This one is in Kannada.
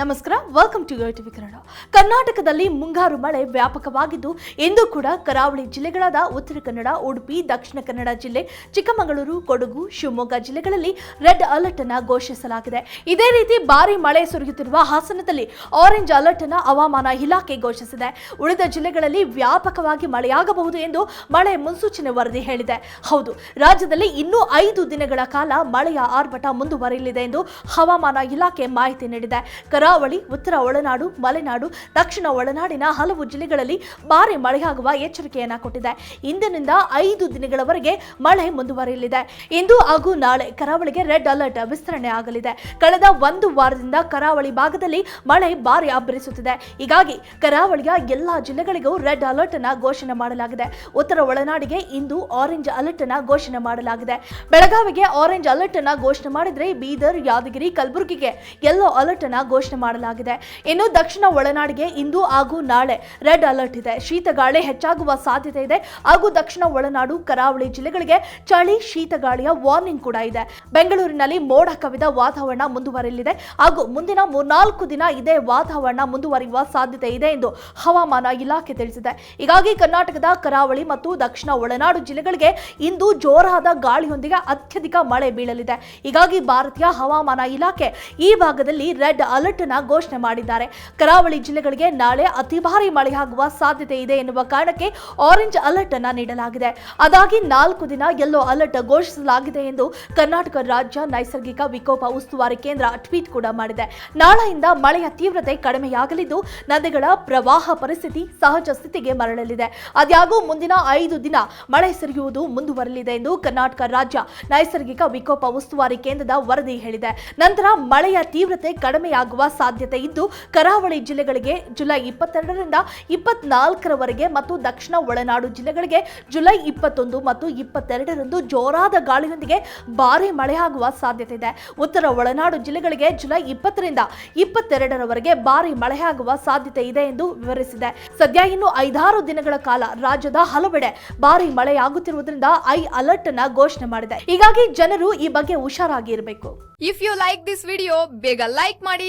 ನಮಸ್ಕಾರ ವೆಲ್ಕಮ್ ಟು ಟಿವಿ ಕನ್ನಡ. ಕರ್ನಾಟಕದಲ್ಲಿ ಮುಂಗಾರು ಮಳೆ ವ್ಯಾಪಕವಾಗಿದ್ದು, ಇಂದು ಕೂಡ ಕರಾವಳಿ ಜಿಲ್ಲೆಗಳಾದ ಉತ್ತರ ಕನ್ನಡ, ಉಡುಪಿ, ದಕ್ಷಿಣ ಕನ್ನಡ ಜಿಲ್ಲೆ, ಚಿಕ್ಕಮಗಳೂರು, ಕೊಡಗು, ಶಿವಮೊಗ್ಗ ಜಿಲ್ಲೆಗಳಲ್ಲಿ ರೆಡ್ ಅಲರ್ಟ್ ಅನ್ನು ಘೋಷಿಸಲಾಗಿದೆ. ಇದೇ ರೀತಿ ಭಾರಿ ಮಳೆ ಸುರಿಯುತ್ತಿರುವ ಹಾಸನದಲ್ಲಿ ಆರೆಂಜ್ ಅಲರ್ಟ್ ಅನ್ನು ಹವಾಮಾನ ಇಲಾಖೆ ಘೋಷಿಸಿದೆ. ಉಳಿದ ಜಿಲ್ಲೆಗಳಲ್ಲಿ ವ್ಯಾಪಕವಾಗಿ ಮಳೆಯಾಗಬಹುದು ಎಂದು ಮಳೆ ಮುನ್ಸೂಚನೆ ವರದಿ ಹೇಳಿದೆ. ಹೌದು, ರಾಜ್ಯದಲ್ಲಿ ಇನ್ನೂ ಐದು ದಿನಗಳ ಕಾಲ ಮಳೆಯ ಆರ್ಭಟ ಮುಂದುವರಿಯಲಿದೆ ಎಂದು ಹವಾಮಾನ ಇಲಾಖೆ ಮಾಹಿತಿ ನೀಡಿದೆ. ಉತ್ತರ ಒಳನಾಡು, ಮಲೆನಾಡು, ದಕ್ಷಿಣ ಒಳನಾಡಿನ ಹಲವು ಜಿಲ್ಲೆಗಳಲ್ಲಿ ಭಾರಿ ಮಳೆಯಾಗುವ ಎಚ್ಚರಿಕೆಯನ್ನ ಕೊಟ್ಟಿದೆ. ಇಂದಿನಿಂದ ಐದು ದಿನಗಳವರೆಗೆ ಮಳೆ ಮುಂದುವರಿಯಲಿದೆ. ಇಂದು ಹಾಗೂ ನಾಳೆ ಕರಾವಳಿಗೆ ರೆಡ್ ಅಲರ್ಟ್ ವಿಸ್ತರಣೆ ಆಗಲಿದೆ. ಕಳೆದ ಒಂದು ವಾರದಿಂದ ಕರಾವಳಿ ಭಾಗದಲ್ಲಿ ಮಳೆ ಭಾರಿ ಅಬ್ಬರಿಸುತ್ತಿದೆ. ಹೀಗಾಗಿ ಕರಾವಳಿಯ ಎಲ್ಲಾ ಜಿಲ್ಲೆಗಳಿಗೂ ರೆಡ್ ಅಲರ್ಟ್ ಅನ್ನ ಘೋಷಣೆ ಮಾಡಲಾಗಿದೆ. ಉತ್ತರ ಒಳನಾಡಿಗೆ ಇಂದು ಆರೆಂಜ್ ಅಲರ್ಟ್ ಅನ್ನ ಘೋಷಣೆ ಮಾಡಲಾಗಿದೆ. ಬೆಳಗಾವಿಗೆ ಆರೆಂಜ್ ಅಲರ್ಟ್ ಅನ್ನ ಘೋಷಣೆ ಮಾಡಿದ್ರೆ ಬೀದರ್, ಯಾದಗಿರಿ, ಕಲಬುರಗಿಗೆ ಯೆಲ್ಲೋ ಅಲರ್ಟ್ ಅನ್ನ ಘೋಷಣೆ ಮಾಡಲಾಗಿದೆ. ಇನ್ನು ದಕ್ಷಿಣ ಒಳನಾಡಿಗೆ ಇಂದು ಹಾಗೂ ನಾಳೆ ರೆಡ್ ಅಲರ್ಟ್ ಇದೆ. ಶೀತಗಾಳಿ ಹೆಚ್ಚಾಗುವ ಸಾಧ್ಯತೆ ಇದೆ. ಹಾಗೂ ದಕ್ಷಿಣ ಒಳನಾಡು, ಕರಾವಳಿ ಜಿಲ್ಲೆಗಳಿಗೆ ಚಳಿ, ಶೀತಗಾಳಿಯ ವಾರ್ನಿಂಗ್ ಕೂಡ ಇದೆ. ಬೆಂಗಳೂರಿನಲ್ಲಿ ಮೋಡ ಕವಿದ ವಾತಾವರಣ ಮುಂದುವರಿಯಲಿದೆ. ಹಾಗೂ ಮುಂದಿನ ಮೂರ್ನಾಲ್ಕು ದಿನ ಇದೇ ವಾತಾವರಣ ಮುಂದುವರಿಯುವ ಸಾಧ್ಯತೆ ಇದೆ ಎಂದು ಹವಾಮಾನ ಇಲಾಖೆ ತಿಳಿಸಿದೆ. ಹೀಗಾಗಿ ಕರ್ನಾಟಕದ ಕರಾವಳಿ ಮತ್ತು ದಕ್ಷಿಣ ಒಳನಾಡು ಜಿಲ್ಲೆಗಳಿಗೆ ಇಂದು ಜೋರಾದ ಗಾಳಿಯೊಂದಿಗೆ ಅತ್ಯಧಿಕ ಮಳೆ ಬೀಳಲಿದೆ. ಹೀಗಾಗಿ ಭಾರತೀಯ ಹವಾಮಾನ ಇಲಾಖೆ ಈ ಭಾಗದಲ್ಲಿ ರೆಡ್ ಅಲರ್ಟ್ ಅನ್ನ ಘೋಷಣೆ ಮಾಡಿದ್ದಾರೆ. ಕರಾವಳಿ ಜಿಲ್ಲೆಗಳಿಗೆ ನಾಳೆ ಅತಿ ಭಾರಿ ಮಳೆಯಾಗುವ ಸಾಧ್ಯತೆ ಇದೆ ಎನ್ನುವ ಕಾರಣಕ್ಕೆ ಆರೆಂಜ್ ಅಲರ್ಟ್ ಅನ್ನ ನೀಡಲಾಗಿದೆ. ಅದಾಗಿ ನಾಲ್ಕು ದಿನ ಯೆಲ್ಲೋ ಅಲರ್ಟ್ ಘೋಷಿಸಲಾಗಿದೆ ಎಂದು ಕರ್ನಾಟಕ ರಾಜ್ಯ ನೈಸರ್ಗಿಕ ವಿಕೋಪ ಉಸ್ತುವಾರಿ ಕೇಂದ್ರ ಟ್ವೀಟ್ ಕೂಡ ಮಾಡಿದೆ. ನಾಳೆಯಿಂದ ಮಳೆಯ ತೀವ್ರತೆ ಕಡಿಮೆಯಾಗಲಿದ್ದು ನದಿಗಳ ಪ್ರವಾಹ ಪರಿಸ್ಥಿತಿ ಸಹಜ ಸ್ಥಿತಿಗೆ ಮರಳಲಿದೆ. ಅದ್ಯಾಗೂ ಮುಂದಿನ ಐದು ದಿನ ಮಳೆ ಸುರಿಯುವುದು ಮುಂದುವರಲಿದೆ ಎಂದು ಕರ್ನಾಟಕ ರಾಜ್ಯ ನೈಸರ್ಗಿಕ ವಿಕೋಪ ಉಸ್ತುವಾರಿ ಕೇಂದ್ರದ ವರದಿ ಹೇಳಿದೆ. ನಂತರ ಮಳೆಯ ತೀವ್ರತೆ ಕಡಿಮೆಯಾಗುವ ಸಾಧ್ಯತೆ ಇದ್ದು, ಕರಾವಳಿ ಜಿಲ್ಲೆಗಳಿಗೆ ಜುಲೈ ಇಪ್ಪತ್ತೆರಡರಿಂದ ಇಪ್ಪತ್ನಾಲ್ಕರವರೆಗೆ ಮತ್ತು ದಕ್ಷಿಣ ಒಳನಾಡು ಜಿಲ್ಲೆಗಳಿಗೆ ಜುಲೈ ಇಪ್ಪತ್ತೊಂದು ಮತ್ತು ಇಪ್ಪತ್ತೆರಡರಂದು ಜೋರಾದ ಗಾಳಿಯೊಂದಿಗೆ ಭಾರಿ ಮಳೆಯಾಗುವ ಸಾಧ್ಯತೆ ಇದೆ. ಉತ್ತರ ಒಳನಾಡು ಜಿಲ್ಲೆಗಳಿಗೆ ಜುಲೈ ಇಪ್ಪತ್ತರಿಂದ ಇಪ್ಪತ್ತೆರಡರವರೆಗೆ ಭಾರಿ ಮಳೆಯಾಗುವ ಸಾಧ್ಯತೆ ಇದೆ ಎಂದು ವಿವರಿಸಿದೆ. ಸದ್ಯ ಇನ್ನು ಐದಾರು ದಿನಗಳ ಕಾಲ ರಾಜ್ಯದ ಹಲವೆಡೆ ಭಾರಿ ಮಳೆಯಾಗುತ್ತಿರುವುದರಿಂದ ಐ ಅಲರ್ಟ್ ಅನ್ನ ಘೋಷಣೆ ಮಾಡಿದೆ. ಹೀಗಾಗಿ ಜನರು ಈ ಬಗ್ಗೆ ಹುಷಾರಾಗಿ ಇರಬೇಕು if you like this video ಬೇಗ ಲೈಕ್ ಮಾಡಿ